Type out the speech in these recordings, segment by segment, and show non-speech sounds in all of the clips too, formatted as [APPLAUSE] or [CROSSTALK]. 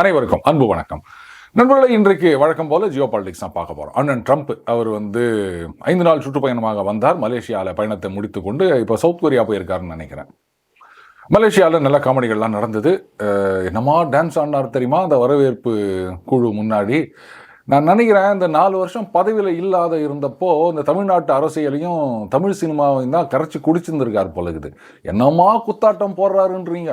அனைவருக்கும் அன்பு வணக்கம். நண்பர்களை இன்றைக்கு வழக்கம் போல ஜியோ பாலிடிக்ஸ் தான் பார்க்க போகிறோம் அண்ணன் ட்ரம்ப் அவர் வந்து ஐந்து நாள் சுற்றுப்பயணமாக வந்தார். மலேசியாவில் பயணத்தை முடித்துக்கொண்டு இப்போ சவுத் கொரியா போயிருக்காருன்னு நினைக்கிறேன். மலேசியாவில் நல்ல காமெடிகள்லாம் நடந்தது. நம்ம என்னமா டான்ஸ் ஆடினார் தெரியுமா? அந்த வரவேற்பு குழு முன்னாடி நான் நினைக்கிறேன் இந்த நாலு வருஷம் பதவியில் இல்லாத இருந்தப்போ இந்த தமிழ்நாட்டு அரசியலையும் தமிழ் சினிமாவையும் தான் கரைச்சி குடிச்சிருந்துருக்கார் போல இருக்குது என்னமா குத்தாட்டம் போடுறாருன்றீங்க.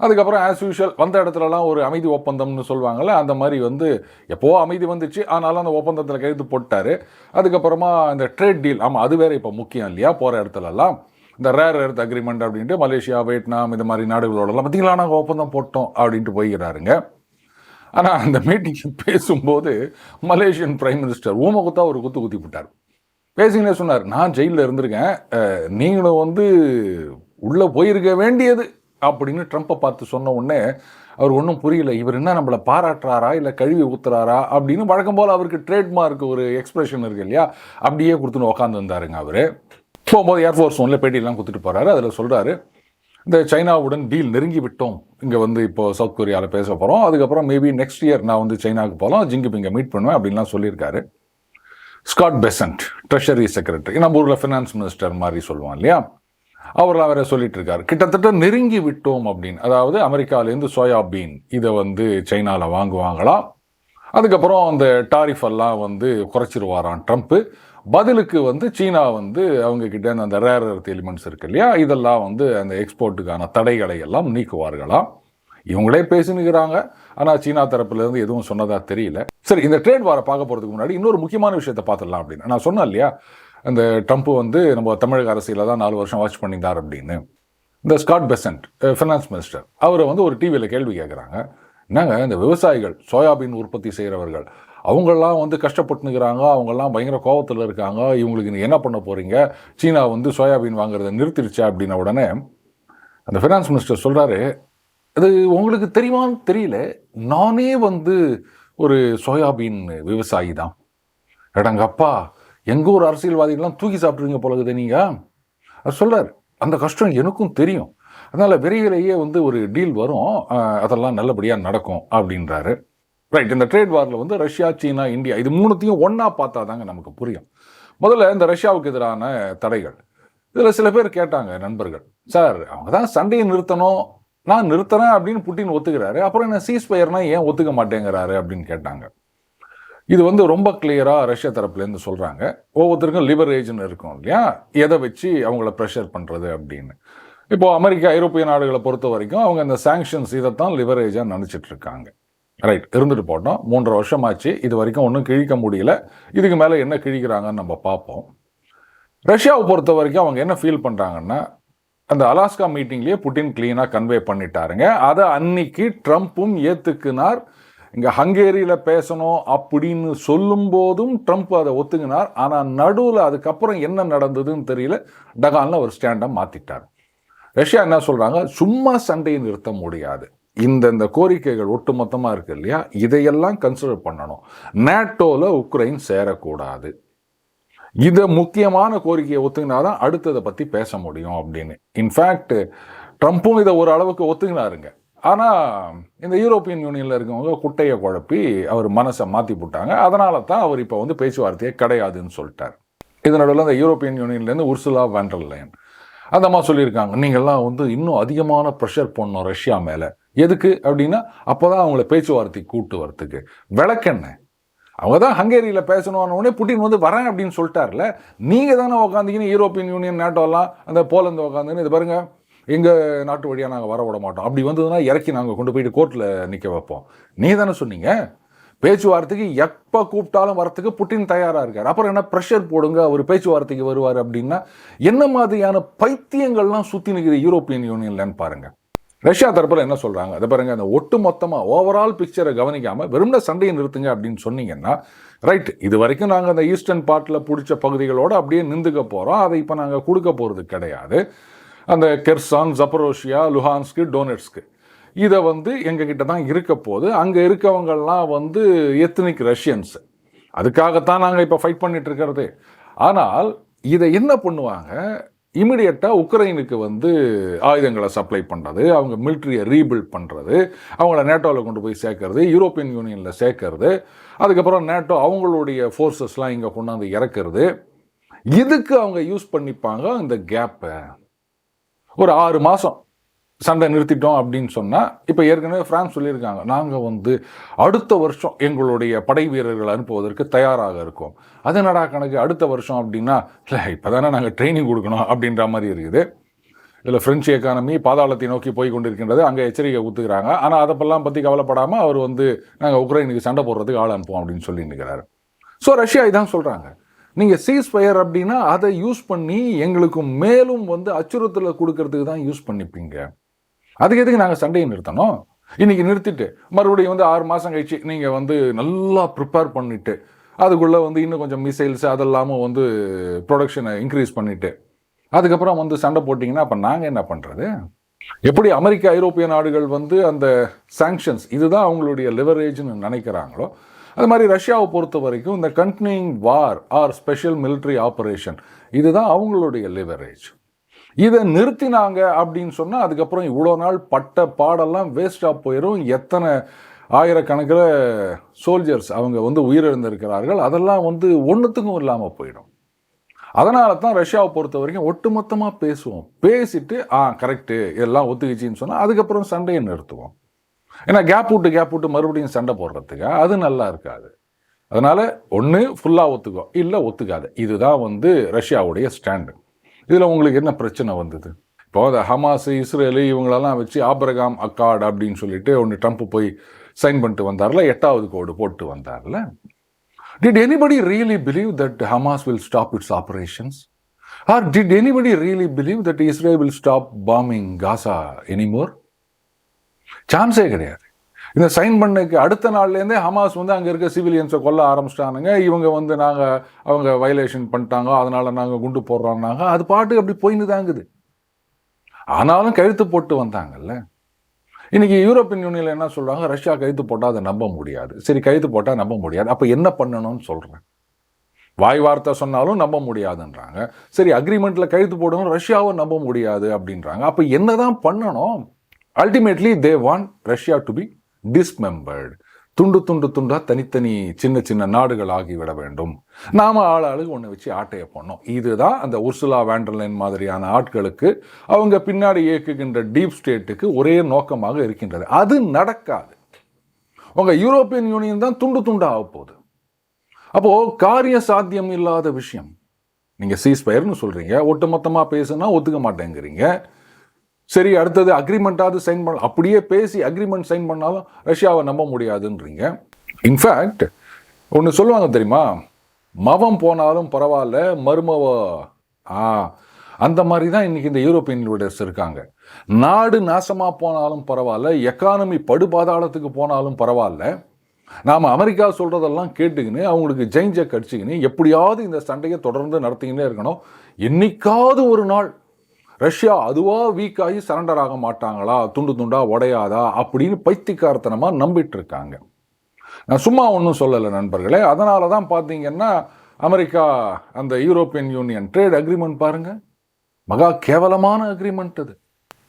அதுக்கப்புறம் ஆஸ் யூஷுவல் வந்த இடத்துலலாம் ஒரு அமைதி ஒப்பந்தம்னு சொல்லுவாங்கள்ல அந்த மாதிரி வந்து எப்போவோ அமைதி வந்துச்சு ஆனாலும் அந்த ஒப்பந்தத்தில் கைது போட்டார். அதுக்கப்புறமா இந்த ட்ரேட் டீல் ஆமாம் அது வேறு இப்போ முக்கியம் இல்லையா போகிற இடத்துலலாம். இந்த ரேர் எர்த் அக்ரிமெண்ட் அப்படின்ட்டு மலேசியா வியட்நாம் இந்த மாதிரி நாடுகளோடலாம் பார்த்தீங்களா நாங்கள் ஒப்பந்தம் போட்டோம் அப்படின்ட்டு போய்கிறாருங்க ஆனால் அந்த மீட்டிங் பேசும்போது மலேசியன் பிரைம் மினிஸ்டர் ஊமகுத்தா ஒரு குத்து குத்தி விட்டார் பேசிங்கன்னே சொன்னார் நான் ஜெயிலில் இருந்திருக்கேன். நீங்களும் வந்து உள்ளே போயிருக்க வேண்டியது. அப்படின்னு ட்ரம்ப்பை பார்த்து சொன்ன உடனே அவர் ஒன்றும் புரியல. இவர் என்ன நம்மளை பாராட்டுறாரா? இல்லை கழுவி ஊத்துறாரா? அப்படின்னு வழக்கம் போல் அவருக்கு ட்ரேட்மார்க் ஒரு எக்ஸ்பிரஷன் இருக்கு இல்லையா? அப்படியே கொடுத்துன்னு உட்காந்து வந்தாருங்க அவர். போகும்போது ஏர்ஃபோர்ஸ் ஒன்றில் பேட்டியெல்லாம் கொடுத்துட்டு போகிறாரு அதில் சொல்கிறாரு இந்த சைனாவுடன் டீல் நெருங்கி விட்டோம் இங்கே வந்து இப்போ சவுத் கொரியாவில் பேச போகிறோம் அதுக்கப்புறம் மேபி நெக்ஸ்ட் இயர் நான் வந்து சைனாவுக்கு போகலாம் ஜிங்கிபிங்க மீட் பண்ணுவேன் அப்படின்லாம் சொல்லியிருக்காரு. ஸ்காட் பெசன்ட் ட்ரெஷரி செக்ரட்டரி நம்ம ஊரில் ஃபினான்ஸ் மினிஸ்டர் மாதிரி சொல்லுவான் இல்லையா? அவர்லாம் வேற சொல்லிட்டு இருக்காரு கிட்டத்தட்ட நெருங்கி விட்டோம் அப்படின்னு. அதாவது அமெரிக்காலேருந்து சோயாபீன் இதை வந்து சைனாவில் வாங்குவாங்களாம் அதுக்கப்புறம் அந்த டாரிஃப் எல்லாம் வந்து குறைச்சிருவாராம் ட்ரம்ப்பு பதிலுக்கு வந்து சீனா வந்து அவங்க கிட்ட அந்த ரேர் எர்த் எலிமெண்ட்ஸ் இருக்கு இல்லையா? இதெல்லாம் வந்து அந்த எக்ஸ்போர்ட்டுக்கான தடைகளை எல்லாம் நீக்குவார்களாம் இவங்களே பேசினுக்கிறாங்க. ஆனால் சீனா தரப்புலேருந்து எதுவும் சொன்னதாக தெரியல. சரி இந்த ட்ரேட் வார பார்க்க போகிறதுக்கு முன்னாடி இன்னொரு முக்கியமான விஷயத்தை பார்த்துடலாம் அப்படின்னு. நான் சொன்னேன் இல்லையா? அந்த ட்ரம்ப் வந்து நம்ம தமிழக அரசியலில் தான் நாலு வருஷம் வாட்ச் பண்ணியிருந்தார் அப்படின்னு. இந்த ஸ்காட் பெசன்ட் ஃபினான்ஸ் மினிஸ்டர் அவரை வந்து ஒரு டிவியில் கேள்வி கேட்குறாங்க என்னங்க இந்த விவசாயிகள் சோயாபீன் உற்பத்தி செய்கிறவர்கள் அவங்கெல்லாம் வந்து கஷ்டப்பட்டுனுக்கிறாங்க அவங்கெல்லாம் பயங்கர கோபத்தில் இருக்காங்க இவங்களுக்கு நீ என்ன பண்ண போகிறீங்க சீனா வந்து சோயாபீன் வாங்குறத நிறுத்திடுச்சா அப்படின்ன உடனே அந்த ஃபினான்ஸ் மினிஸ்டர் சொல்கிறாரு அது உங்களுக்கு தெரியுமான்னு தெரியல. நானே வந்து ஒரு சோயாபீன் விவசாயி தான். எடங்கப்பா எங்கள் ஊர் அரசியல்வாதிகள்லாம் தூக்கி சாப்பிட்றீங்க போலகுது நீங்கள் அது சொல்கிறார் அந்த கஷ்டம் எனக்கும் தெரியும். அதனால் விரைவிலேயே வந்து ஒரு டீல் வரும். அதெல்லாம் நல்லபடியாக நடக்கும் அப்படின்றாரு. ரைட் இந்த ட்ரேட் வாரில் வந்து ரஷ்யா சீனா இந்தியா இது மூணுத்தையும் ஒன்றா பார்த்தா தாங்க நமக்கு புரியும். முதல்ல இந்த ரஷ்யாவுக்கு எதிரான தடைகள். இதில் சில பேர் கேட்டாங்க நண்பர்கள். சார் அவங்க தான் சண்டையை நிறுத்தணும். நான் நிறுத்துறேன் அப்படின்னு புட்டின் ஒத்துக்கிறாரு. அப்புறம் என்ன சீஸ் ஃபயர்னா ஏன் ஒத்துக்க மாட்டேங்கிறாரு? அப்படின்னு கேட்டாங்க. இது வந்து ரொம்ப கிளியராக ரஷ்யா தரப்புலேருந்து சொல்கிறாங்க ஒவ்வொருத்தருக்கும் லிபரேஜ்னு இருக்கும் இல்லையா? எதை வச்சு அவங்கள ப்ரெஷர் பண்ணுறது அப்படின்னு. இப்போ அமெரிக்கா ஐரோப்பிய நாடுகளை பொறுத்த வரைக்கும் அவங்க அந்த சாங்ஷன்ஸ் இதைத்தான் லிவரேஜாக நினச்சிட்ருக்காங்க இருக்காங்க. ரைட் இருந்துட்டு போட்டோம். மூன்றரை வருஷமாச்சு. இது வரைக்கும் ஒன்றும் கிழிக்க முடியல. இதுக்கு மேலே என்ன கிழிக்கிறாங்கன்னு நம்ம பார்ப்போம். ரஷ்யாவை பொறுத்த வரைக்கும் அவங்க என்ன ஃபீல் பண்ணுறாங்கன்னா அந்த அலாஸ்கா மீட்டிங்லேயே புட்டின் க்ளீனாக கன்வே பண்ணிட்டாருங்க. அதை அன்னைக்கு ட்ரம்ப்பும் ஏற்றுக்குனார் இங்கே ஹங்கேரியில் பேசணும் அப்படின்னு சொல்லும்போதும் ட்ரம்ப் அதை ஒத்துங்கினார் ஆனால் நடுவில் அதுக்கப்புறம் என்ன நடந்ததுன்னு தெரியல. டகான்ல ஒரு ஸ்டாண்டை மாற்றிட்டார் ரஷ்யா என்ன சொல்கிறாங்க சும்மா சண்டையை நிறுத்த முடியாது. இந்த இந்த கோரிக்கைகள் ஒட்டுமொத்தமாக இருக்குது இல்லையா? இதையெல்லாம் கன்சிடர் பண்ணணும். நேட்டோவில் உக்ரைன் சேரக்கூடாது. இதை முக்கியமான கோரிக்கையை ஒத்துக்கினாதான் அடுத்ததை பற்றி பேச முடியும் அப்படின்னு. இன்ஃபேக்ட் ட்ரம்ப்பும் இதை ஒரு அளவுக்கு ஒத்துக்கினாருங்க. ஆனால் இந்த யூரோப்பியன் யூனியனில் இருக்கவங்க குட்டையை குழப்பி அவர் மனசை மாற்றி போட்டாங்க. அதனால தான் அவர் இப்போ வந்து பேச்சுவார்த்தையே கிடையாதுன்னு சொல்லிட்டார். இது நடுவில் யூரோப்பியன் யூனியன்லேருந்து உர்சுலா வேண்டர்லைன் அந்த மாதிரி சொல்லியிருக்காங்க நீங்கள்லாம் வந்து இன்னும் அதிகமான ப்ரெஷர் போடணும் ரஷ்யா மேலே. எதுக்கு அப்படின்னா அப்போ தான் அவங்கள பேச்சுவார்த்தைக்கு கூட்டு வரத்துக்கு விளக்கெண்ண. அவங்க தான் ஹங்கேரியில் பேசணும்னு உடனே புட்டின் வந்து வரேன் அப்படின்னு சொல்லிட்டார்ல நீங்கள் தானே உக்காந்திங்கன்னு யூரோப்பியன் யூனியன் நாட்டோலாம் அந்த போலந்து உக்காந்துன்னு இது பாருங்கள் எங்கள் நாட்டு வழியாக நாங்கள் வர விட மாட்டோம். அப்படி வந்ததுன்னா இறக்கி நாங்கள் கொண்டு போயிட்டு கோர்ட்டில் நிற்க வைப்போம். நீ தானே சொன்னீங்க? பேச்சுவார்த்தைக்கு எப்போ கூப்பிட்டாலும் வரத்துக்கு புட்டின் தயாராக இருக்கார். அப்புறம் என்ன ப்ரெஷர் போடுங்க அவர் பேச்சுவார்த்தைக்கு வருவார் அப்படின்னா என்ன மாதிரியான பைத்தியங்கள்லாம் சுற்றி நிற்கிற யூரோப்பியன் யூனியன்லன்னு பாருங்கள் ரஷ்யா தரப்பில் என்ன சொல்கிறாங்க அதை பாருங்க அந்த ஒட்டு மொத்தமாக ஓவரால் பிக்சரை கவனிக்காமல் வெறும்ன சண்டையை நிறுத்துங்க அப்படின்னு சொன்னீங்கன்னா ரைட் இது வரைக்கும் நாங்கள் அந்த ஈஸ்டர்ன் பார்ட்டில் பிடிச்ச பகுதிகளோடு அப்படியே நின்றுக்க போகிறோம் அதை இப்போ நாங்கள் கொடுக்க போகிறது கிடையாது. அந்த கெர்சான் ஜப்பரோஷியா லுஹான்ஸ்க்கு டோனட்ஸ்க்கு இதை வந்து எங்ககிட்ட தான் இருக்க போது அங்கே இருக்கவங்கள்லாம் வந்து எத்னிக் ரஷ்யன்ஸ் அதுக்காகத்தான் நாங்கள் இப்போ ஃபைட் பண்ணிட்டு இருக்கிறது. ஆனால் இதை என்ன பண்ணுவாங்க? இமிடியட்டாக உக்ரைனுக்கு வந்து ஆயுதங்களை சப்ளை பண்ணுறது அவங்க மிலிட்ரியை ரீபில்ட் பண்ணுறது அவங்கள நேட்டோவில் கொண்டு போய் சேர்க்கறது யூரோப்பியன் யூனியனில் சேர்க்கறது அதுக்கப்புறம் நேட்டோ அவங்களுடைய ஃபோர்ஸஸ்லாம் இங்கே கொண்டாந்து இறக்குறது. இதுக்கு அவங்க யூஸ் பண்ணிப்பாங்க இந்த கேப்பை ஒரு ஆறு மாதம் சண்டை நிறுத்திட்டோம் அப்படின்னு சொன்னால் இப்போ ஏற்கனவே ஃப்ரான்ஸ் சொல்லியிருக்காங்க நாங்கள் வந்து அடுத்த வருஷம் எங்களுடைய படை வீரர்கள் அனுப்புவதற்கு தயாராக இருக்கோம். அது நடா கணக்கு? அடுத்த வருஷம் அப்படின்னா இல்லை இப்போ தானே நாங்கள் ட்ரைனிங் கொடுக்கணும் அப்படின்ற மாதிரி இருக்குது. இதில் ஃப்ரெஞ்சு எக்கானமி பாதாளத்தை நோக்கி போய் கொண்டிருக்கின்றது அங்கே எச்சரிக்கை ஊற்றுக்கிறாங்க ஆனால் அதப்பெல்லாம் பற்றி கவலைப்படாமல் அவர் வந்து நாங்கள் உக்ரைனுக்கு சண்டை போடுறதுக்கு ஆள் அனுப்புவோம் அப்படின்னு சொல்லி நிற்கிறாரு ஸோ ரஷ்யா இதான் சொல்கிறாங்க நீங்கள் சீஸ் ஃபயர் அப்படின்னா அதை யூஸ் பண்ணி எங்களுக்கு மேலும் வந்து அச்சுறுத்தலை கொடுக்கறதுக்கு தான் யூஸ் பண்ணிப்பீங்க. அதுக்கு எதுக்கு நாங்கள் சண்டையை நிறுத்தணும்? இன்றைக்கி நிறுத்திட்டு மறுபடியும் வந்து ஆறு மாதம் கழிச்சு நீங்கள் வந்து நல்லா ப்ரிப்பேர் பண்ணிவிட்டு அதுக்குள்ளே வந்து இன்னும் கொஞ்சம் மிசைல்ஸ் அதெல்லாமும் வந்து ப்ரொடக்ஷனை இன்க்ரீஸ் பண்ணிவிட்டு அதுக்கப்புறம் வந்து சண்டை போட்டிங்கன்னா அப்போ நாங்கள் என்ன பண்ணுறது எப்படி அமெரிக்க ஐரோப்பிய நாடுகள் வந்து அந்த சாங்ஷன்ஸ் இதுதான் அவங்களுடைய லிவரேஜ்னு நினைக்கிறாங்களோ அது மாதிரி ரஷ்யாவை பொறுத்த வரைக்கும் இந்த continuing war or special military operation இதுதான் அவங்களுடைய லிவரேஜ் இதை நிறுத்தினாங்க அப்படின்னு சொன்னால் அதுக்கப்புறம் இவ்வளோ நாள் பட்ட பாடெல்லாம் வேஸ்டாக போயிடும் எத்தனை ஆயிரக்கணக்கில் சோல்ஜர்ஸ் அவங்க வந்து உயிரிழந்திருக்கிறார்கள். அதெல்லாம் வந்து ஒன்றுத்துக்கும் இல்லாமல் போயிடும். அதனால தான் ரஷ்யாவை பொறுத்த வரைக்கும் ஒட்டுமொத்தமாக பேசுவோம். பேசிட்டு ஆ கரெக்டு எல்லாம் ஒத்துக்கிச்சின்னு சொன்னால் அதுக்கப்புறம் சண்டையை நிறுத்துவோம். ஏன்னா கேப் விட்டு கேப் விட்டு மறுபடியும் சண்டை போடுறதுக்கு அது நல்லா இருக்காது. அதனால் ஒன்று ஃபுல்லாக ஒத்துக்கோ இல்லை ஒத்துக்காது. இதுதான் வந்து ரஷ்யாவுடைய ஸ்டாண்டு இதில் உங்களுக்கு என்ன பிரச்சனை வந்தது? இப்போ அந்த ஹமாஸ் இஸ்ரேலு இவங்களெல்லாம் வச்சு ஆப்ரகாம் அக்காட் அப்படின்னு சொல்லிட்டு ஒன்று ட்ரம்ப் போய் சைன் பண்ணிட்டு வந்தார்ல எட்டாவது கோடு போட்டு வந்தார்ல. Did anybody really believe that Hamas will stop its operations or did anybody really believe that Israel will stop bombing Gaza anymore சான்ஸே கிடையாது. இந்த சைன் பண்ணக்கு அடுத்த நாள்லேருந்தே ஹமாஸ் வந்து அங்கே இருக்க சிவிலியன்ஸை கொல்ல ஆரம்பிச்சிட்டானுங்க. இவங்க வந்து நாங்கள் அவங்க வயலேஷன் பண்ணிட்டாங்க. அதனால் நாங்கள் குண்டு போடுறோம்னாங்க. அது பாட்டுக்கு அப்படி போயின்னு தாங்குது ஆனாலும் கழுத்து போட்டு வந்தாங்கல்ல. இன்றைக்கி யூரோப்பியன் யூனியனில் என்ன சொல்கிறாங்க ரஷ்யா கழுத்து போட்டால் அதை நம்ப முடியாது. சரி கழுத்து போட்டால் நம்ப முடியாது. அப்போ என்ன பண்ணணும்னு சொல்கிறேன் வாய் வார்த்தை சொன்னாலும் நம்ப முடியாதுன்றாங்க. சரி அக்ரிமெண்ட்டில் கழுத்து போடணும் ரஷ்யாவும் நம்ப முடியாது அப்படின்றாங்க. அப்போ என்னதான் பண்ணணும்? Ultimately they want Russia to be dismembered துண்டு துண்டு துண்டா தனித்தனி சின்ன சின்ன நாடுகள் ஆகிவிட வேண்டும். நாம ஆள் ஆளுக்கு ஒன்று வச்சு ஆட்டைய பண்ணோம் இதுதான் அந்த உர்சுலா வேண்டர்லைன் மாதிரியான ஆட்களுக்கு அவங்க பின்னாடி இயக்குகின்ற டீப் ஸ்டேட்டுக்கு ஒரே நோக்கமாக இருக்கின்றது. அது நடக்காது. உங்க யூரோப்பியன் யூனியன் தான் துண்டு துண்டா ஆக போகுது. அப்போ காரிய சாத்தியம் இல்லாத விஷயம். நீங்க சீஸ்பயர்னு சொல்றீங்க. ஒட்டுமொத்தமாக பேசுனா ஒத்துக்க மாட்டேங்கிறீங்க. சரி அடுத்தது அக்ரிமெண்ட்டாவது சைன் பண்ண அப்படியே பேசி அக்ரிமெண்ட் சைன் பண்ணாலும் ரஷ்யாவை நம்ப முடியாதுன்றீங்க. இன்ஃபேக்ட் ஒன்று சொல்லுவாங்க தெரியுமா? மவம் போனாலும் பரவாயில்ல மருமவ ஆ அந்த மாதிரி தான் இன்றைக்கி இந்த யூரோப்பியன் லீடர்ஸ் இருக்காங்க. நாடு நாசமாக போனாலும் பரவாயில்ல எக்கானமி படுபாதாளத்துக்கு போனாலும் பரவாயில்ல. நாம் அமெரிக்கா சொல்கிறதெல்லாம் கேட்டுக்கின்னு அவங்களுக்கு ஜெயிஞ்சக் அடிச்சுக்கின்னு எப்படியாவது இந்த சண்டையை தொடர்ந்து நடத்திக்கினே இருக்கணும். என்னைக்காவது ஒரு நாள் ரஷ்யா அதுவாக வீக் ஆகி சரண்டர் ஆக மாட்டாங்களா? துண்டு துண்டாக உடையாதா? அப்படின்னு பைத்தியக்காரத்தனமாக நம்பிட்டு இருக்காங்க நான் சும்மா ஒன்றும் சொல்லலை நண்பர்களே. அதனால தான் பார்த்தீங்கன்னா அமெரிக்கா அந்த யூரோப்பியன் யூனியன் ட்ரேட் அக்ரிமெண்ட் பாருங்கள் மகா கேவலமான அக்ரிமெண்ட் அது.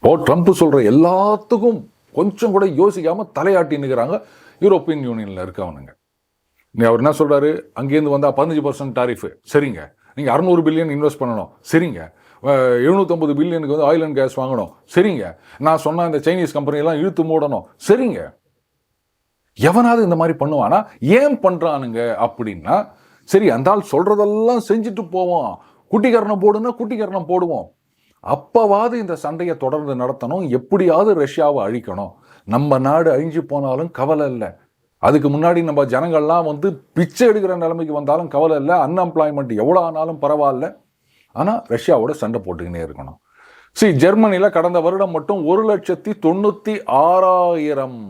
ஓ ட்ரம்ப் சொல்கிற எல்லாத்துக்கும் கொஞ்சம் கூட யோசிக்காமல் தலையாட்டி நிற்கிறாங்க யூரோப்பியன் யூனியனில் இருக்கவனுங்க. நீ அவர் என்ன சொல்கிறாரு அங்கேருந்து வந்தால் பதினஞ்சு பர்சன்ட் டாரிஃபு சரிங்க. நீங்கள் அறநூறு பில்லியன் இன்வெஸ்ட் பண்ணணும். சரிங்க. எழுநூற்றம்பது பில்லியனுக்கு வந்து ஆயில் அண்ட் கேஸ் வாங்கணும். சரிங்க. நான் சொன்ன இந்த சைனீஸ் கம்பெனியெல்லாம் இழுத்து மூடணும். சரிங்க. எவனாவது இந்த மாதிரி பண்ணுவானா? ஏன் பண்ணுறானுங்க அப்படின்னா சரி அந்த ஆள் சொல்கிறதெல்லாம் செஞ்சுட்டு போவோம். குட்டிகரணம் போடுன்னா குட்டிகரணம் போடுவோம். அப்போவாது இந்த சண்டையை தொடர்ந்து நடத்தணும். எப்படியாவது ரஷ்யாவை அழிக்கணும். நம்ம நாடு அழிஞ்சு போனாலும் கவலை இல்லை. அதுக்கு முன்னாடி நம்ம ஜனங்கள்லாம் வந்து பிச்சை எடுக்கிற நிலைமைக்கு வந்தாலும் கவலை இல்லை. அன்எம்ப்ளாய்மெண்ட் எவ்வளோ ஆனாலும் பரவாயில்ல. ஆனால் ரஷ்யாவோட சண்டை போட்டுக்கினே இருக்கணும். சி ஜெர்மனியில் கடந்த வருடம் மட்டும் ஒரு லட்சத்தி தொண்ணூற்றி ஆறாயிரம்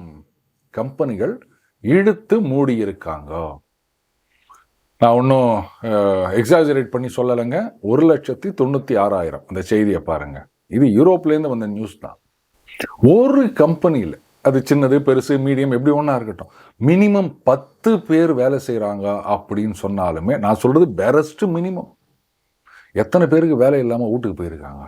கம்பெனிகள் இழுத்து மூடியிருக்காங்க. நான் ஒன்றும் எக்ஸாஜரேட் பண்ணி சொல்லலைங்க. ஒரு லட்சத்தி தொண்ணூற்றி ஆறாயிரம். அந்த செய்தியை பாருங்க. இது யூரோப்லேருந்து வந்த நியூஸ் தான். ஒரு கம்பெனியில் அது சின்னது பெருசு மீடியம் எப்படி ஒன்றா இருக்கட்டும் மினிமம் பத்து பேர் வேலை செய்கிறாங்க அப்படின்னு சொன்னாலுமே நான் சொல்கிறது பெரஸ்ட்டு மினிமம் எத்தனை பேருக்கு வேலை இல்லாமல் வீட்டுக்கு போயிருக்காங்க?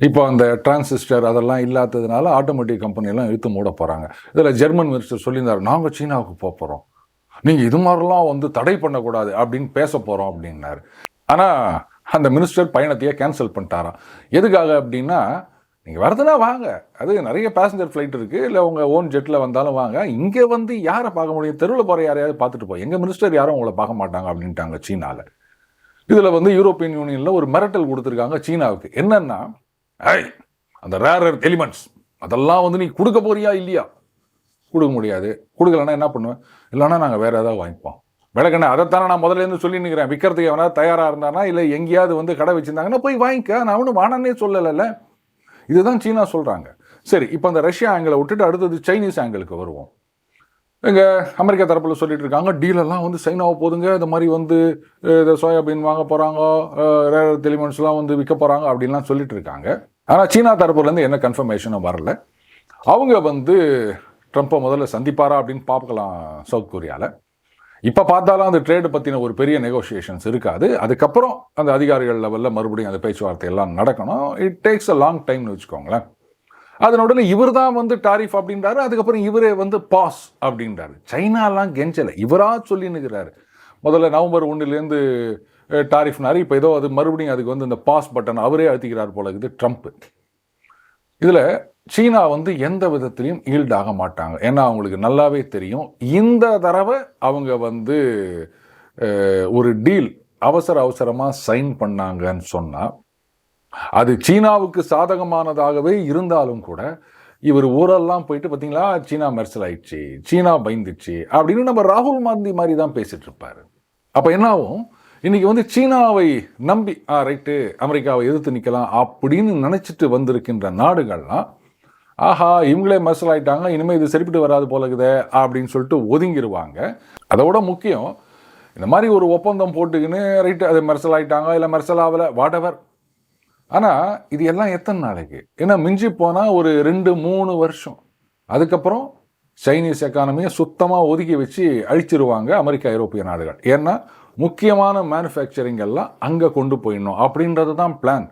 இப்போ அந்த டிரான்சிஸ்டர் அதெல்லாம் இல்லாததுனால ஆட்டோமேட்டிக் கம்பெனியெல்லாம் இழுத்து மூட போகிறாங்க இதில் ஜெர்மன் மினிஸ்டர் சொல்லியிருந்தார் நாங்கள் சீனாவுக்கு போக போகிறோம் நீங்கள் இது மாதிரிலாம் வந்து தடை பண்ணக்கூடாது அப்படின்னு பேச போகிறோம் அப்படின்னாரு. ஆனால் அந்த மினிஸ்டர் பயணத்தையே கேன்சல் பண்ணிட்டாராம். எதுக்காக அப்படின்னா நீங்கள் வரதுனா வாங்க. அது நிறைய பேசஞ்சர் ஃப்ளைட் இருக்குது இல்லை உங்கள் ஓன் ஜெட்டில் வந்தாலும் வாங்க. இங்கே வந்து யாரை பார்க்க முடியும்? தெருவில் போகிற யாரையாவது பார்த்துட்டு போய் எங்கள் மினிஸ்டர் யாரும் உங்களை பார்க்க மாட்டாங்க அப்படின்ட்டாங்க சீனாவில் இதில் வந்து யூரோப்பியன் யூனியனில் ஒரு மிரட்டல் கொடுத்துருக்காங்க சீனாவுக்கு. என்னன்னா ஐ அந்த ரேர் எலிமெண்ட்ஸ் அதெல்லாம் வந்து நீ கொடுக்க போறியா இல்லையா? கொடுக்க முடியாது. கொடுக்கலன்னா என்ன பண்ணுவேன்? இல்லைன்னா நாங்கள் வேறு ஏதாவது வாங்கிப்போம். விளக்கண்ணே அதைத்தானே நான் முதலேருந்து சொல்லி நிற்கிறேன் விற்கிறதுக்கு எவனாவது தயாராக இருந்தானா இல்லை எங்கேயாவது வந்து கடை வச்சுருந்தாங்கன்னா போய் வாங்கிக்க. நான் ஒன்றும் வானன்னே சொல்லலைல்ல. இதுதான் சீனா சொல்கிறாங்க சரி இப்போ அந்த ரஷ்யா ஆங்கிளை விட்டுட்டு அடுத்தது சைனீஸ் ஆங்கிளுக்கு வருவோம். இங்கே அமெரிக்கா தரப்பில் சொல்லிட்டு இருக்காங்க டீலெல்லாம் வந்து சைனாவை போதுங்க இந்த மாதிரி வந்து இந்த சோயாபீன் வாங்க போகிறாங்க ரேர் எலிமெண்ட்ஸ்லாம் வந்து விற்க போகிறாங்க அப்படின்லாம் சொல்லிட்டு இருக்காங்க. ஆனால் சீனா தரப்புலேருந்து என்ன கன்ஃபர்மேஷனும் வரல. அவங்க வந்து ட்ரம்ப்பை முதல்ல சந்திப்பாரா அப்படின்னு பார்க்கலாம் சவுத் கொரியாவில் இப்போ பார்த்தாலும் அந்த ட்ரேடு பற்றின ஒரு பெரிய நெகோசியேஷன்ஸ் இருக்காது. அதுக்கப்புறம் அந்த அதிகாரிகள் லெவலில் மறுபடியும் அந்த பேச்சுவார்த்தை எல்லாம் நடக்கணும். இட் டேக்ஸ் அ லாங் டைம்னு வச்சுக்கோங்களேன். அதன் உடனே இவர் தான் வந்து டாரிஃப் அப்படின்றாரு. அதுக்கப்புறம் இவரே வந்து பாஸ் அப்படின்றாரு. சைனாலாம் கெஞ்சலை. இவராக சொல்லினுக்கிறாரு முதல்ல நவம்பர் ஒன்றுலேருந்து டாரிஃப்னாரு இப்போ ஏதோ அது மறுபடியும் அதுக்கு வந்து இந்த பாஸ் பட்டன் அவரே அழுத்திக்கிறார் போல இருக்குது ட்ரம்ப். இதில் சீனா வந்து எந்த விதத்திலையும் ஈல்ட் ஆக மாட்டாங்க. ஏன்னா அவங்களுக்கு நல்லாவே தெரியும். இந்த தடவை அவங்க வந்து ஒரு டீல் அவசர அவசரமாக சைன் பண்ணாங்கன்னு சொன்னால் அது சீனாவுக்கு சாதகமானதாகவே இருந்தாலும் கூட இவர் ஊரெல்லாம் போயிட்டு பார்த்தீங்களா சீனா மெர்சல் ஆயிடுச்சு சீனா பயந்துச்சு அப்படின்னு நம்ம ராகுல் காந்தி மாதிரி தான் பேசிட்டு இருப்பார். அப்போ என்ன ஆகும்? இன்னைக்கு வந்து சீனாவை நம்பி ஆ ரைட்டு அமெரிக்காவை எதிர்த்து நிற்கலாம் அப்படின்னு நினச்சிட்டு வந்திருக்கின்ற நாடுகள்லாம் ஆஹா இவங்களே மெர்சல் ஆயிட்டாங்க இனிமேல் இது சரிப்பட்டு வராது போல இருக்குதே அப்படின்னு சொல்லிட்டு ஒதுங்கிடுவாங்க அதோட முக்கியம் இந்த மாதிரி ஒரு ஒப்பந்தம் போட்டுக்கின்னு ரைட்டு அது மெர்சல் ஆயிட்டாங்க இல்லை மெர்சல் ஆகலை வாட் எவர் ஆனால் இது எல்லாம் எத்தனை நாளைக்கு? ஏன்னா மிஞ்சி போனால் ஒரு ரெண்டு மூணு வருஷம். அதுக்கப்புறம் சைனீஸ் எக்கானமியை சுத்தமாக ஒதுக்கி வச்சு அழிச்சிருவாங்க அமெரிக்கா ஐரோப்பிய நாடுகள். ஏன்னா முக்கியமான மேனுஃபேக்சரிங் எல்லாம் அங்கே கொண்டு போயிடணும் அப்படின்றது தான் பிளான்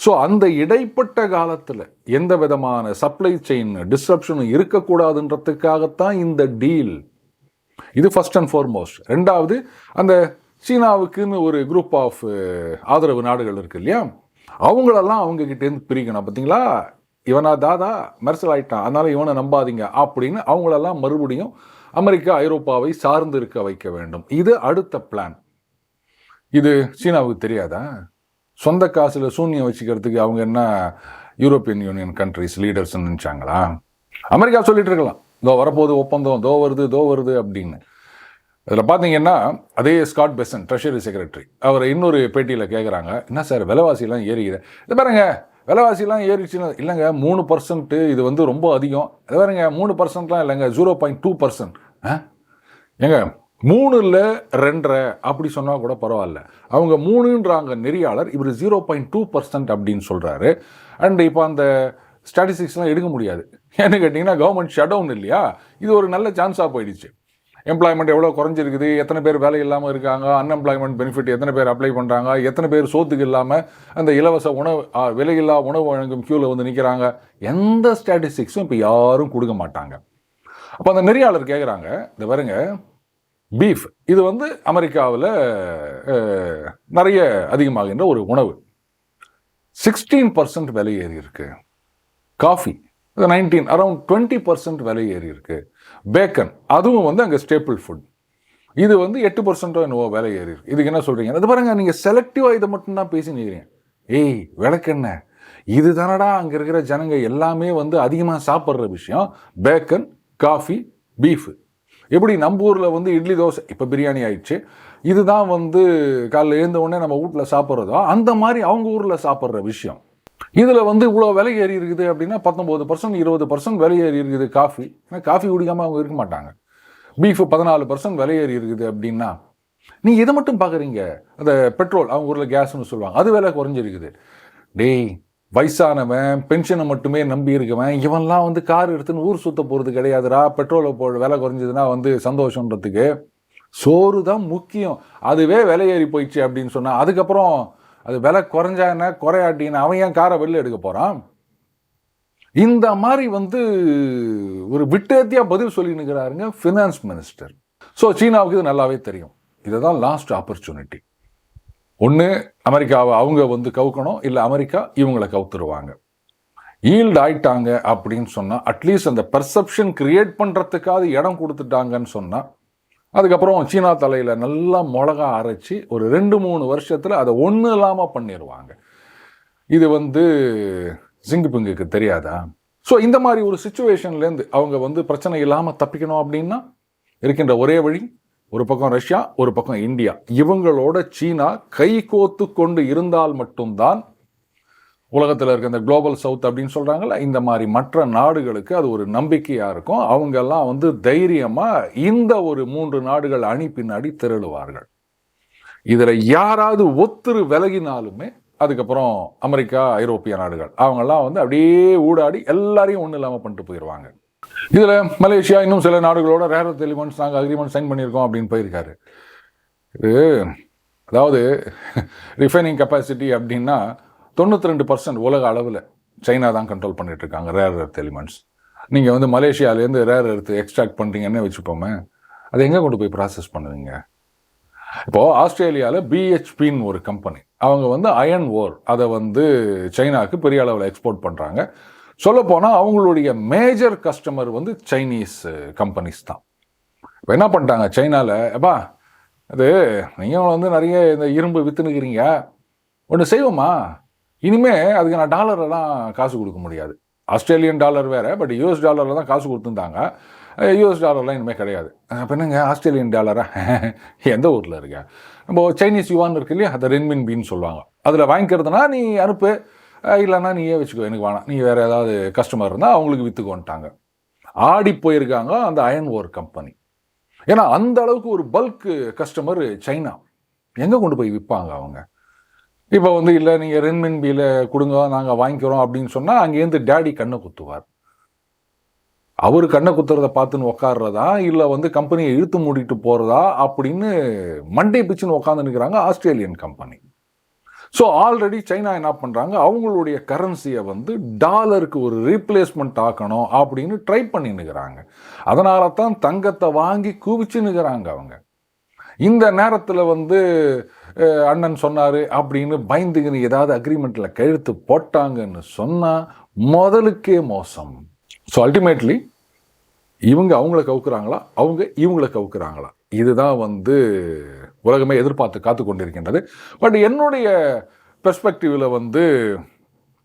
ஸோ அந்த இடைப்பட்ட காலத்தில் எந்த விதமான சப்ளை செயின் டிஸ்ட்ரப்ஷனும் இருக்கக்கூடாதுன்றதுக்காகத்தான் இந்த டீல் இது ஃபஸ்ட் அண்ட் ஃபார்மோஸ்ட் ரெண்டாவது அந்த சீனாவுக்குன்னு ஒரு குரூப் ஆஃப் ஆதரவு நாடுகள் இருக்கு இல்லையா? அவங்களெல்லாம் அவங்கக்கிட்டேருந்து பிரிக்கணும். பார்த்தீங்களா? இவனா தாதா மெர்சல் ஆயிட்டான். அதனால் இவனை நம்பாதீங்க அப்படின்னு அவங்களெல்லாம் மறுபடியும் அமெரிக்கா ஐரோப்பாவை சார்ந்து இருக்க வைக்க வேண்டும். இது அடுத்த பிளான் இது சீனாவுக்கு தெரியாதா? சொந்த காசில் சூன்யம் வச்சுக்கிறதுக்கு அவங்க என்ன யூரோப்பியன் யூனியன் கண்ட்ரிஸ் லீடர்ஸ் நினச்சாங்களா? அமெரிக்கா சொல்லிட்டு இருக்கலாம். இதோ வரப்போகுது ஒப்பந்தம். தோ வருது தோ வருது அப்படின்னு. இதில் பார்த்தீங்கன்னா அதே ஸ்காட் பெசன் ட்ரெஷரி செக்ரட்டரி அவர் இன்னொரு பேட்டியில் கேட்குறாங்க. என்ன சார் விலைவாசிலாம் ஏறிக்குது? இது பாருங்க விலைவாசிலாம் ஏறிச்சுன்னா இல்லைங்க மூணு பர்சன்ட்டு இது வந்து ரொம்ப அதிகம். இது பாருங்க மூணு பர்சன்ட்லாம் இல்லைங்க ஜீரோ பாயிண்ட் டூ பர்சன்ட் ஏங்க மூணுல ரெண்டரை அப்படி சொன்னால் கூட பரவாயில்ல. அவங்க மூணுன்றாங்க நெறியாளர் இவர் ஜீரோ பாயிண்ட் டூ பர்சன்ட் அப்படின்னு சொல்கிறாரு அண்ட் இப்போ அந்த ஸ்டாட்டிஸ்டிக்ஸ்லாம் எடுக்க முடியாது. ஏன்னு கேட்டிங்கன்னா கவர்மெண்ட் ஷட் டவுன் இல்லையா? இது ஒரு நல்ல சான்ஸாக போயிடுச்சு. எம்ப்ளாய்மெண்ட் எவ்வளோ குறைஞ்சிருக்குது? எத்தனை பேர் வேலை இல்லாமல் இருக்காங்க? அன்எம்ப்ளாய்மெண்ட் பெனிஃபிட் எத்தனை பேர் அப்ளை பண்ணுறாங்க எத்தனை பேர் சோத்துக்கு இல்லாமல் அந்த இலவச உணவு விலையில்லா உணவு வழங்கும் க்யூவில் வந்து நிற்கிறாங்க எந்த ஸ்டாட்டிஸ்டிக்ஸும் இப்போ யாரும் கொடுக்க மாட்டாங்க. அப்போ அந்த நெறியாளர் கேட்குறாங்க இந்த பாருங்க பீஃப் இது வந்து அமெரிக்காவில் நிறைய அதிகமாகின்ற ஒரு உணவு. சிக்ஸ்டீன் பர்சன்ட் விலை ஏறி இருக்குது coffee nineteen around twenty percent விலை ஏறி இருக்குது பேக்கன் அதுவும் வந்து அங்கே ஸ்டேபிள் ஃபுட் இது வந்து எட்டு பர்சன்ட்டோ என்னவோ விலை ஏறி இருக்கு. இதுக்கு என்ன சொல்கிறீங்க அது பாருங்கள் நீங்கள் செலக்டிவாக இதை மட்டும்தான் பேசி நிற்கிறீங்க ஏய் விளக்கென்ன இது தானடா அங்கே இருக்கிற ஜனங்க எல்லாமே வந்து அதிகமாக சாப்பிட்ற விஷயம். பேக்கன் காஃபி பீஃபு எப்படி நம்ம ஊரில் வந்து இட்லி தோசை இப்போ பிரியாணி ஆயிடுச்சு. இதுதான் வந்து காலைல எழுந்த உடனே நம்ம வீட்டில் சாப்பிட்றதோ அந்த மாதிரி அவங்க ஊரில் சாப்பிட்ற விஷயம். இதில் வந்து இவ்வளோ விலை ஏறி இருக்குது அப்படின்னா பத்தொம்போது பர்சன்ட் இருபது பர்சன்ட் விலை ஏறி இருக்குது காஃபி ஏன்னா காஃபி குடிக்காமல் அவங்க இருக்க மாட்டாங்க. பீஃபு பதினாலு பர்சன்ட் விலை ஏறி இருக்குது அப்படின்னா நீ இதை மட்டும் பார்க்குறீங்க அந்த பெட்ரோல் அவங்க ஊரில் கேஸ்னு சொல்லுவாங்க. அது விலை குறைஞ்சிருக்குது. டேய் வயசானவன் பென்ஷனை மட்டுமே நம்பி இருக்கவன் இவன்லாம் வந்து கார் எடுத்துன்னு ஊர் சுத்த போகிறது கிடையாதுடா. பெட்ரோலை போ விலை குறைஞ்சதுன்னா வந்து சந்தோஷன்றதுக்கு சோறு தான் முக்கியம். அதுவே விலை ஏறி போயிடுச்சு அப்படின்னு சொன்னால் அதுக்கப்புறம் அது விலை குறைஞ்சா என்ன? குறையாட்டின்னு அவன் ஏன் காரை வெளில எடுக்க போகிறான் இந்த மாதிரி வந்து ஒரு விட்டேத்தியாக பதில் சொல்லினுக்கிறாருங்க ஃபினான்ஸ் மினிஸ்டர் ஸோ சீனாவுக்கு இது நல்லாவே தெரியும். இதுதான் லாஸ்ட் ஆப்பர்ச்சுனிட்டி ஒன்று அமெரிக்காவை அவங்க வந்து கவுக்கணும் இல்லை அமெரிக்கா இவங்களை கவுத்துருவாங்க. ஈல்டு ஆயிட்டாங்க அப்படின்னு சொன்னால் அட்லீஸ்ட் அந்த பெர்செப்ஷன் கிரியேட் பண்ணுறதுக்காவது இடம் கொடுத்துட்டாங்கன்னு சொன்னால் அதுக்கப்புறம் சீனா தலையில் நல்லா மிளகா அரைச்சி ஒரு ரெண்டு மூணு வருஷத்தில் அதை ஒன்றும் இல்லாமல் பண்ணிடுவாங்க இது வந்து ஜிங்கு பிங்குக்கு தெரியாதா? ஸோ இந்த மாதிரி ஒரு சுச்சுவேஷன்லேருந்து அவங்க வந்து பிரச்சனை இல்லாமல் தப்பிக்கணும் அப்படின்னா இருக்கின்ற ஒரே வழி ஒரு பக்கம் ரஷ்யா ஒரு பக்கம் இந்தியா. இவங்களோட சீனா கை கோத்து கொண்டு இருந்தால் மட்டும்தான் உலகத்தில் இருக்க இந்த குளோபல் சவுத் அப்படின்னு சொல்கிறாங்கள இந்த மாதிரி மற்ற நாடுகளுக்கு அது ஒரு நம்பிக்கையாக இருக்கும். அவங்கெல்லாம் வந்து தைரியமாக இந்த ஒரு மூன்று நாடுகள் அணி பின்னாடி திரளுவார்கள். இதில் யாராவது ஒத்துரு விலகினாலுமே அதுக்கப்புறம் அமெரிக்கா ஐரோப்பிய நாடுகள் அவங்கெல்லாம் வந்து அப்படியே ஊடாடி எல்லாரையும் ஒன்றும் இல்லாமல் பண்ணிட்டு போயிடுவாங்க இதில் மலேசியா இன்னும் சில நாடுகளோட ரேர் எலிமெண்ட்ஸ் நாங்கள் அக்ரிமெண்ட் சைன் பண்ணியிருக்கோம் அப்படின்னு போயிருக்காரு. இது அதாவது ரிஃபைனிங் கெப்பாசிட்டி அப்படின்னா தொண்ணூற்றி ரெண்டு பர்சன்ட் உலக அளவில் சைனா தான் கண்ட்ரோல் பண்ணிகிட்ருக்காங்க இருக்காங்க ரேர் எர்த் எலிமெண்ட்ஸ் நீங்கள் வந்து மலேசியாலேருந்து ரேர் எர்த் எக்ஸ்ட்ராக்ட் பண்ணுறீங்கன்னு வச்சுப்போமே அதை எங்கே கொண்டு போய் ப்ராசஸ் பண்ணுவீங்க? இப்போது ஆஸ்திரேலியாவில் பிஹெச்பின்னு ஒரு கம்பெனி அவங்க வந்து அயன் ஓர் அதை வந்து சைனாவுக்கு பெரிய அளவில் எக்ஸ்போர்ட் பண்ணுறாங்க சொல்லப்போனால் அவங்களுடைய மேஜர் கஸ்டமர் வந்து சைனீஸ் கம்பெனிஸ் uh, தான். இப்போ என்ன பண்ணிட்டாங்க சைனாவில் எப்பா அது நீங்கள் வந்து நிறைய இந்த இரும்பு விற்றுனுக்கிறீங்க ஒன்று செய்வோமா? இனிமே அதுக்கு நான் டாலரெல்லாம் காசு கொடுக்க முடியாது. ஆஸ்திரேலியன் டாலர் வேறு பட் யூஎஸ் டாலரில் தான் காசு கொடுத்துருந்தாங்க. யூஎஸ் டாலர்லாம் இனிமேல் கிடையாது. அப்போ என்னங்க ஆஸ்திரேலியன் டாலரா? [LAUGHS] எந்த ஊரில் இருக்க? நம்ம சைனீஸ் யுவான் இருக்கு இல்லையா அதை ரென்மின் பின்னு சொல்லுவாங்க. அதில் வாங்கிக்கிறதுனா நீ அனுப்பு. இல்லைன்னா நீயே வச்சுக்கோ எனக்கு வேணாம். நீ வேறு ஏதாவது கஸ்டமர் இருந்தால் அவங்களுக்கு விற்றுக்கோன்ட்டாங்க ஆடி போயிருக்காங்க அந்த அயன் ஓர் கம்பெனி ஏன்னா அந்த அளவுக்கு ஒரு பல்க் கஸ்டமர் சைனா. எங்கே கொண்டு போய் விற்பாங்க அவங்க? இப்போ வந்து இல்லை நீங்கள் ரென்மின்பியில் கொடுங்க நாங்கள் வாங்கிக்கிறோம் அப்படின்னு சொன்னால் அங்கேருந்து டேடி கண்ணை குத்துவார். அவர் கண்ணை குத்துறத பார்த்துன்னு உக்காடுறதா இல்லை வந்து கம்பெனியை இழுத்து மூடிட்டு போகிறதா அப்படின்னு மண்டே பிச்சுன்னு உட்காந்து நிற்கிறாங்க Australian company. So already China என்ன பண்ணுறாங்க அவங்களுடைய கரன்சியை வந்து டாலருக்கு ஒரு ரீப்ளேஸ்மெண்ட் ஆக்கணும் அப்படின்னு ட்ரை பண்ணி அதனால தான் தங்கத்தை வாங்கி குவிச்சுன்னுக்கிறாங்க அவங்க. இந்த நேரத்தில் வந்து அண்ணன் சொன்னார் அப்படின்னு பயந்துக்கின்னு ஏதாவது அக்ரிமெண்ட்டில் கழுத்து போட்டாங்கன்னு சொன்னால் முதலுக்கே மோசம். ஸோ அல்டிமேட்லி இவங்க அவங்கள கவுக்குறாங்களா? அவங்க இவங்கள கவுக்குறாங்களா? இதுதான் வந்து உலகமே எதிர்பார்த்து காத்து கொண்டிருக்கின்றது. பட் என்னுடைய பெர்ஸ்பெக்டிவில் வந்து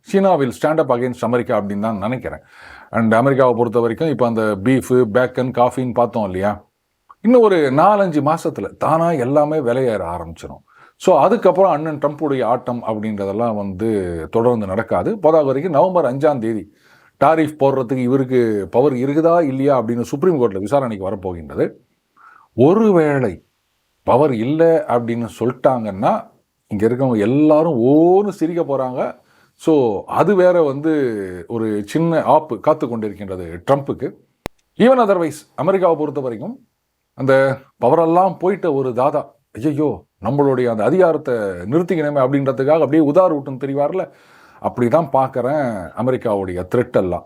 சீனாவில் ஸ்டாண்டப் அகேன்ஸ்ட் அமெரிக்கா அப்படின்னு தான் நினைக்கிறேன். அண்ட் அமெரிக்காவை பொறுத்த வரைக்கும் இப்போ அந்த பீஃபு பேக்கன் காஃபின்னு பார்த்தோம் இல்லையா? இன்னும் ஒரு நாலஞ்சு மாதத்தில் தானாக எல்லாமே விலையேற ஆரம்பிச்சிடும் ஸோ அதுக்கப்புறம் அண்ணன் ட்ரம்ப்புடைய ஆட்டம் அப்படின்றதெல்லாம் வந்து தொடர்ந்து நடக்காது. போதாக வரைக்கும் நவம்பர் அஞ்சாம் தேதி டாரிஃப் போடுறதுக்கு இவருக்கு பவர் இருக்குதா இல்லையா அப்படின்னு சுப்ரீம் கோர்ட்டில் விசாரணைக்கு வரப்போகின்றது. ஒருவேளை பவர் இல்லை அப்படின்னு சொல்லிட்டாங்கன்னா இங்கே இருக்கவங்க எல்லாரும் ஓன்னு சிரிக்க போகிறாங்க ஸோ அது வேற வந்து ஒரு சின்ன ஆப்பு காத்து கொண்டிருக்கின்றது ட்ரம்ப்புக்கு. ஈவன் அதர்வைஸ் அமெரிக்காவை பொறுத்த வரைக்கும் அந்த பவரெல்லாம் போயிட்ட ஒரு தாதா. ஐயோ நம்மளுடைய அந்த அதிகாரத்தை நிறுத்திக்கணுமே அப்படின்றதுக்காக அப்படியே உதார் ஊட்டும் தெரிவார்ல? அப்படி தான் பார்க்குறேன் அமெரிக்காவுடைய த்ரெட்டெல்லாம்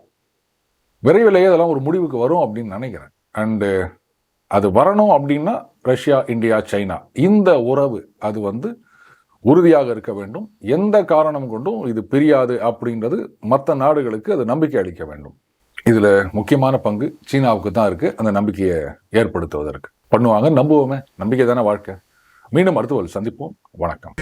விரைவிலேயே அதெல்லாம் ஒரு முடிவுக்கு வரும் அப்படின்னு நினைக்கிறேன். அண்டு அது வரணும் அப்படின்னா ரஷ்யா இந்தியா சைனா. இந்த உறவு அது வந்து உறுதியாக இருக்க வேண்டும். எந்த காரணம் கொண்டும் இது பிரியாது அப்படின்றது மற்ற நாடுகளுக்கு அது நம்பிக்கை அளிக்க வேண்டும். இதில் முக்கியமான பங்கு சீனாவுக்கு தான் இருக்குது அந்த நம்பிக்கையை ஏற்படுத்துவதற்கு. பண்ணுவாங்க நம்புவோமே. நம்பிக்கை தானே வாழ்க்கை? மீண்டும் அடுத்த ஒரு சந்திப்போம். வணக்கம்.